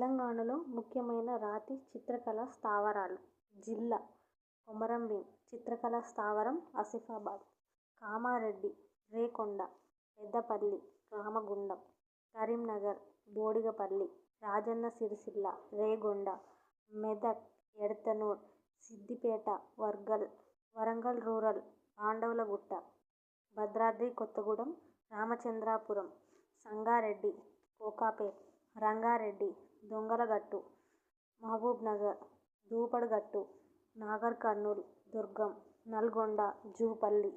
తెలంగాణలో ముఖ్యమైన రాతి చిత్రకళా స్థావరాలు జిల్లా కొమరంభీం చిత్రకళా స్థావరం ఆసిఫాబాద్ కామారెడ్డి రేకొండ పెద్దపల్లి రామగుండం కరీంనగర్ బోడిగపల్లి రాజన్న సిరిసిల్ల రేగొండ మెదక్ ఎడతనూర్ సిద్దిపేట వర్గల్ వరంగల్ రూరల్ పాండవులగుట్ట భద్రాద్రి కొత్తగూడెం రామచంద్రాపురం సంగారెడ్డి కోకాపేట్ రంగారెడ్డి దొంగలగట్టు మహబూబ్నగర్ దూపడగట్టు నాగర్ కర్నూల్ దుర్గం నల్గొండ జూపల్లి